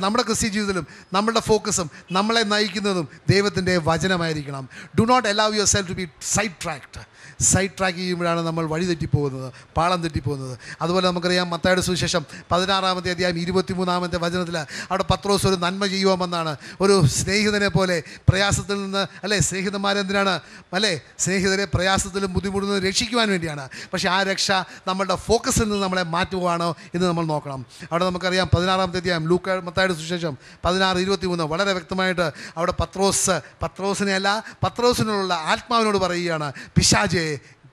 നമ്മുടെ ക്രിസ്ത്യൻ ജീവിതത്തിലും നമ്മുടെ ഫോക്കസും നമ്മളെ നയിക്കുന്നതും ദൈവത്തിന്റെ വചനമായിരിക്കണം. Do not allow yourself to be sidetracked sidetrack ചെയ്യുമ്പോഴാണ് നമ്മൾ വഴി തെറ്റിപ്പോകുന്നത് പാളം തെറ്റിപ്പോകുന്നത്. അതുപോലെ നമുക്കറിയാം മത്തായുടെ സുവിശേഷം പതിനാറാമത്തെ അധ്യായം ഇരുപത്തിമൂന്നാമത്തെ വചനത്തിൽ അവിടെ പത്രോസ് ഒരു നന്മ ചെയ്യുവാമെന്നാണ്. ഒരു സ്നേഹിതനെ പോലെ പ്രയാസത്തിൽ നിന്ന് അല്ലേ? സ്നേഹിതന്മാരെന്തിനാണ് അല്ലേ? സ്നേഹിതരെ പ്രയാസത്തിലും ബുദ്ധിമുട്ടുന്നത് രക്ഷിക്കുവാൻ വേണ്ടിയാണ്. പക്ഷേ ആ രക്ഷ നമ്മളുടെ ഫോക്കസിൽ നിന്ന് നമ്മളെ മാറ്റുവാണോ എന്ന് നമ്മൾ നോക്കണം. അവിടെ നമുക്കറിയാം പതിനാറാമത്തെ അധ്യായം ലൂക്ക മത്തായുടെ സുശേഷം പതിനാറ് ഇരുപത്തി മൂന്ന് വളരെ വ്യക്തമായിട്ട് അവിടെ പത്രോസ് പത്രോസിനെ അല്ല പത്രോസിനുള്ള ആത്മാവിനോട് പറയുകയാണ്. പിശാജെ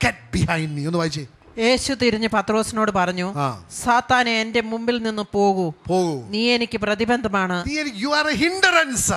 ഗെറ്റ് ബിഹൈൻഡ് മീ ഒന്ന് വായിച്ചേ. യേശു തിരിഞ്ഞ് പത്രോസിനോട് പറഞ്ഞു. സാത്താനെ എന്റെ മുമ്പിൽ നിന്ന് പോകൂ. പോകൂ. നീ എനിക്ക് പ്രതിബന്ധമാണ്. Hindrance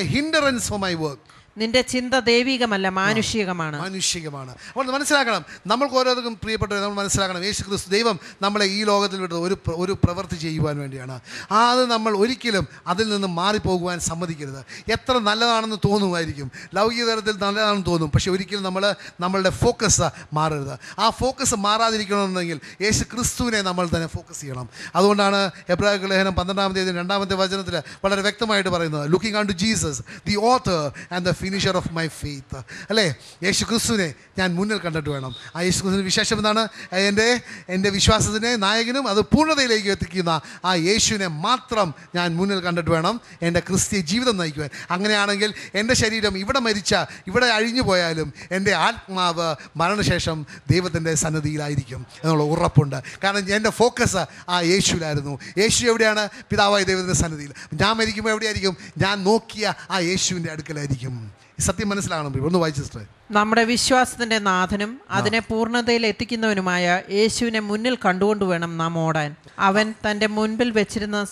hindrance for my work നിന്റെ ചിന്ത ദൈവികമല്ല മാനുഷികമാണ്. മാനുഷികമാണ്. അപ്പോൾ മനസ്സിലാക്കണം. നമ്മൾക്ക് ഓരോരുത്തർക്കും പ്രിയപ്പെട്ടവർ നമ്മൾ മനസ്സിലാക്കണം. യേശു ക്രിസ്തു ദൈവം നമ്മളെ ഈ ലോകത്തിൽ വിട്ടത് ഒരു ഒരു പ്രവൃത്തി ചെയ്യുവാൻ വേണ്ടിയാണ്. ആ അത് നമ്മൾ ഒരിക്കലും അതിൽ നിന്ന് മാറിപ്പോകുവാൻ സമ്മതിക്കരുത്. എത്ര നല്ലതാണെന്ന് തോന്നുമായിരിക്കും. ലൗകിക തലത്തിൽ നല്ലതാണെന്ന് തോന്നും. പക്ഷേ ഒരിക്കലും നമ്മൾ നമ്മളുടെ ഫോക്കസ് മാറരുത്. ആ ഫോക്കസ് മാറാതിരിക്കണമെന്നുണ്ടെങ്കിൽ യേശു ക്രിസ്തുവിനെ നമ്മൾ തന്നെ ഫോക്കസ് ചെയ്യണം. അതുകൊണ്ടാണ് എബ്രാഹിം ലേഖനം പന്ത്രണ്ടാമത്തെ തീയതി രണ്ടാമത്തെ വചനത്തിൽ വളരെ വ്യക്തമായിട്ട് പറയുന്നത്. Looking on to Jesus the author and the finisher of my faith അല്ലേ? യേശു ക്രിസ്തുവിനെ ഞാൻ മുന്നിൽ കണ്ടിട്ട് വേണം. ആ യേശു ക്രിസ്തുവിന് വിശേഷം എന്താണ്? എന്റെ എന്റെ വിശ്വാസത്തിന്റെ നായകനും അത് പൂർണതയിലേക്ക് എത്തിക്കുന്ന ആ യേശുവിനെ മാത്രം ഞാൻ മുന്നിൽ കണ്ടിട്ട് വേണം എന്റെ ക്രിസ്തീയ ജീവിതം നയിക്കുവാൻ. അങ്ങനെയാണെങ്കിൽ എന്റെ ശരീരം ഇവിടെ മരിച്ച ഇവിടെ അഴിഞ്ഞു പോയാലും എന്റെ ആത്മാവ് മരണശേഷം ദൈവത്തിന്റെ സന്നദ്ധിയിലായിരിക്കും എന്നുള്ള ഉറപ്പുണ്ട്. കാരണം എന്റെ ഫോക്കസ് ആ യേശുവിലായിരുന്നു. യേശു എവിടെയാണ്? പിതാവായ ദൈവത്തിന്റെ സന്നദ്ധിയിൽ ഞാൻ മരിക്കുമ്പോൾ എവിടെയായിരിക്കും? ഞാൻ നോക്കിയ ആ യേശുവിന്റെ അടുക്കലായിരിക്കും. സത്യം മനസ്സിലാകണം. ഒന്ന് വായിച്ചു സിസ്റ്ററെ. നമ്മുടെ വിശ്വാസത്തിന്റെ നാഥനും അതിനെ പൂർണതയിൽ എത്തിക്കുന്നവനുമായ യേശുവിനെ മുന്നിൽ കണ്ടുകൊണ്ട് വേണം നാം ഓടാൻ. അവൻ തന്റെ മുൻപിൽ വെച്ചിരുന്ന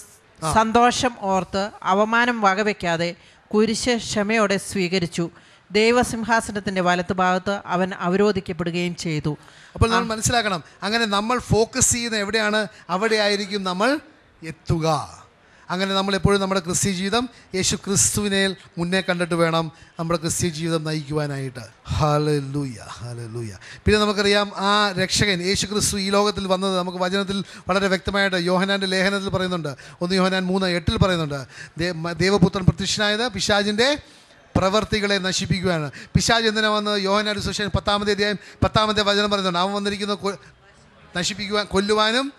സന്തോഷം ഓർത്ത് അവമാനം വകവെക്കാതെ കുരിശ് ക്ഷമയോടെ സ്വീകരിച്ചു. ദൈവസിംഹാസനത്തിന്റെ വലത്തുഭാഗത്ത് അവൻ അവരോധിക്കപ്പെടുകയും ചെയ്തു. അപ്പോൾ നമ്മൾ മനസ്സിലാക്കണം അങ്ങനെ നമ്മൾ ഫോക്കസ് ചെയ്യുന്ന എവിടെയാണ്? അവിടെയായിരിക്കും നമ്മൾ എത്തുക. അങ്ങനെ നമ്മൾ എപ്പോഴും നമ്മുടെ ക്രിസ്ത്യ ജീവിതം യേശു ക്രിസ്തുവിനെ മുന്നേ കണ്ടിട്ട് വേണം നമ്മുടെ ക്രിസ്ത്യ ജീവിതം നയിക്കുവാനായിട്ട്. ഹലലൂയ ഹലലൂയ പിന്നെ നമുക്കറിയാം ആ രക്ഷകൻ യേശു ക്രിസ്തു ഈ ലോകത്തിൽ വന്നത് നമുക്ക് വചനത്തിൽ വളരെ വ്യക്തമായിട്ട് യോഹനാന്റെ ലേഖനത്തിൽ പറയുന്നുണ്ട്. ഒന്ന് യോഹനാൻ മൂന്ന് എട്ടിൽ പറയുന്നുണ്ട്. ദേവപുത്രൻ പ്രത്യക്ഷനായത് പിശാജിന്റെ പ്രവർത്തികളെ നശിപ്പിക്കുകയാണ് പിശാജ് എന്തിനാ വന്നത്? യോഹനാൻ സുശേഷൻ പത്താമത്തെ അധ്യായം പത്താമത്തെ വചനം പറയുന്നുണ്ട്. അവൻ വന്നിരിക്കുന്നത് കൊ- നശിപ്പിക്കുവാൻ കൊല്ലുവാനും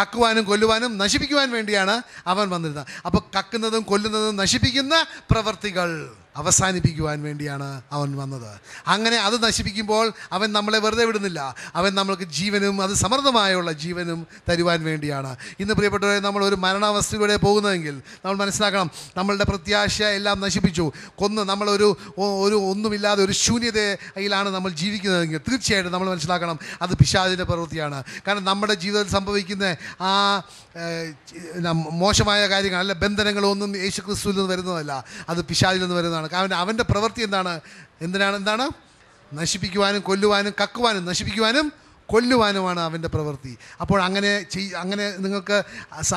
കക്കുവാനും കൊല്ലുവാനും നശിപ്പിക്കുവാൻ വേണ്ടിയാണ് അവൻ വന്നിരുന്നത്. അപ്പോൾ കക്കുന്നതും കൊല്ലുന്നതും നശിപ്പിക്കുന്ന പ്രവർത്തികൾ. അവസാനിപ്പിക്കുവാൻ വേണ്ടിയാണ് അവൻ വന്നത്. അങ്ങനെ അത് നശിപ്പിക്കുമ്പോൾ അവൻ നമ്മളെ വെറുതെ വിടുന്നില്ല. അവൻ നമ്മൾക്ക് ജീവനും അത് സമൃദ്ധമായുള്ള ജീവനും തരുവാൻ വേണ്ടിയാണ്. ഇന്ന് പ്രിയപ്പെട്ടവരെ നമ്മൾ ഒരു മരണാവസ്ഥയിലൂടെ പോകുന്നതെങ്കിൽ നമ്മൾ മനസ്സിലാക്കണം നമ്മളുടെ പ്രത്യാശ എല്ലാം നശിപ്പിച്ചു. കൊന്ന് നമ്മളൊരു ഒരു ഒന്നുമില്ലാതെ ഒരു ശൂന്യതയിലാണ് നമ്മൾ ജീവിക്കുന്നതെങ്കിൽ തീർച്ചയായിട്ടും നമ്മൾ മനസ്സിലാക്കണം അത് പിശാചിന്റെ പ്രവൃത്തിയാണ്. കാരണം നമ്മുടെ ജീവിതത്തിൽ സംഭവിക്കുന്ന ആ മോശമായ കാര്യങ്ങൾ അല്ല ബന്ധനങ്ങളൊന്നും യേശു ക്രിസ്തുവിൽ നിന്ന് വരുന്നതല്ല. അത് പിശാചിൽ നിന്ന് വരുന്നതാണ്. കാരണം അവന്റെ പ്രവൃത്തി എന്താണ്? എന്തിനാണ് എന്താണ്? നശിപ്പിക്കുവാനും കൊല്ലുവാനും കക്കുവാനും നശിപ്പിക്കുവാനും കൊല്ലുവാനുമാണ് അവന്റെ പ്രവൃത്തി. അപ്പോൾ അങ്ങനെ ചെയ് അങ്ങനെ നിങ്ങൾക്ക്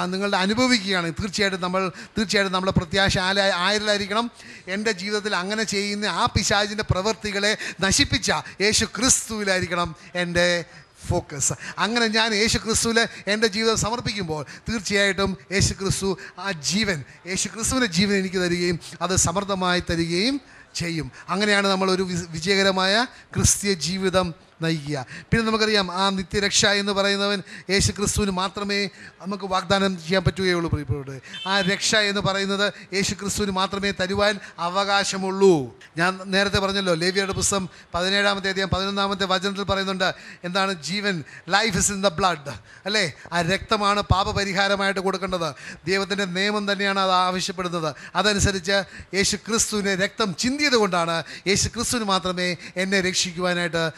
നിങ്ങളുടെ അനുഭവിക്കുകയാണ്. തീർച്ചയായിട്ടും നമ്മൾ തീർച്ചയായിട്ടും നമ്മളെ പ്രത്യാശ ആല ആയിരലായിരിക്കണം എന്റെ ജീവിതത്തിൽ അങ്ങനെ ചെയ്യുന്ന ആ പിശാചിന്റെ പ്രവൃത്തികളെ നശിപ്പിച്ച യേശു ക്രിസ്തുവിലായിരിക്കണം എന്റെ ഫോക്കസ് അങ്ങനെ ഞാൻ യേശു ക്രിസ്തുവിൽ എന്റെ ജീവിതം സമർപ്പിക്കുമ്പോൾ തീർച്ചയായിട്ടും യേശു ക്രിസ്തു ആ ജീവൻ യേശു ക്രിസ്തുവിന്റെ ജീവൻ എനിക്ക് തരികയും അത് സമൃദ്ധമായി തരികയും ചെയ്യും. അങ്ങനെയാണ് നമ്മൾ ഒരു വിജയകരമായ ക്രിസ്തീയ ജീവിതം നയിക്കുക പിന്നെ നമുക്കറിയാം ആ നിത്യരക്ഷ എന്ന് പറയുന്നവൻ യേശു ക്രിസ്തുവിന് മാത്രമേ നമുക്ക് വാഗ്ദാനം ചെയ്യാൻ പറ്റുകയുള്ളൂ പ്രിയപ്പെട്ടവരെ. ആ രക്ഷ എന്ന് പറയുന്നത് യേശു ക്രിസ്തുവിന് മാത്രമേ തരുവാൻ അവകാശമുള്ളൂ. ഞാൻ നേരത്തെ പറഞ്ഞല്ലോ ലേവിയുടെ പുസ്തകം പതിനേഴാമത്തെ അധികം പതിനൊന്നാമത്തെ വചനത്തിൽ പറയുന്നുണ്ട് എന്താണ് ജീവൻ? Life is in the blood അല്ലേ? ആ രക്തമാണ് പാപപരിഹാരമായിട്ട് കൊടുക്കേണ്ടത്. ദൈവത്തിന്റെ നിയമം തന്നെയാണ് അത് ആവശ്യപ്പെടുന്നത്. അതനുസരിച്ച് യേശു ക്രിസ്തുവിനെ രക്തം ചിന്തിയത് കൊണ്ടാണ് യേശു ക്രിസ്തുവിന് മാത്രമേ എന്നെ രക്ഷിക്കുവാനായിട്ട്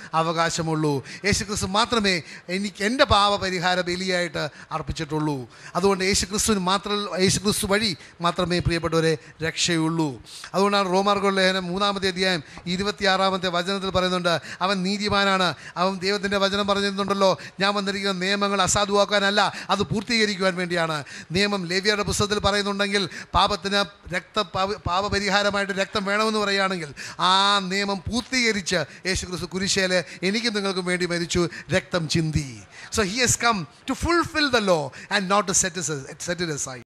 അവകാശമുള്ളൂ. യേശു ക്രിസ്തു മാത്രമേ എനിക്ക് എന്റെ പാപപരിഹാര ബലിയായിട്ട് അർപ്പിച്ചിട്ടുള്ളൂ. അതുകൊണ്ട് യേശു ക്രിസ്തുവിന് മാത്രം യേശു ക്രിസ്തു വഴി മാത്രമേ പ്രിയപ്പെട്ടവരെ രക്ഷയുള്ളൂ. അതുകൊണ്ടാണ് റോമാർഗോ ലേഖനം മൂന്നാമത്തെ അധ്യായം ഇരുപത്തിയാറാമത്തെ വചനത്തിൽ പറയുന്നുണ്ട് അവൻ നീതിമാനാണ്. അവൻ ദൈവത്തിന്റെ വചനം പറഞ്ഞിരുന്നുണ്ടല്ലോ. ഞാൻ വന്നിരിക്കുന്ന നിയമങ്ങൾ അസാധുവാക്കാനല്ല അത് പൂർത്തീകരിക്കുവാൻ വേണ്ടിയാണ്. നിയമം ലേവിയയുടെ പുസ്തകത്തിൽ പറയുന്നുണ്ടെങ്കിൽ പാപത്തിന് രക്ത പാപ- പാപപരിഹാരമായിട്ട് രക്തം വേണമെന്ന് പറയുകയാണെങ്കിൽ ആ നിയമം പൂർത്തീകരിച്ച് യേശു ക്രിസ്തു കുരിശേൽ എനിക്കും നിങ്ങൾക്കും വേണ്ടി മരിച്ചു. രക്തം ചിന്തി. So he has come to fulfil the law and not to set set it aside.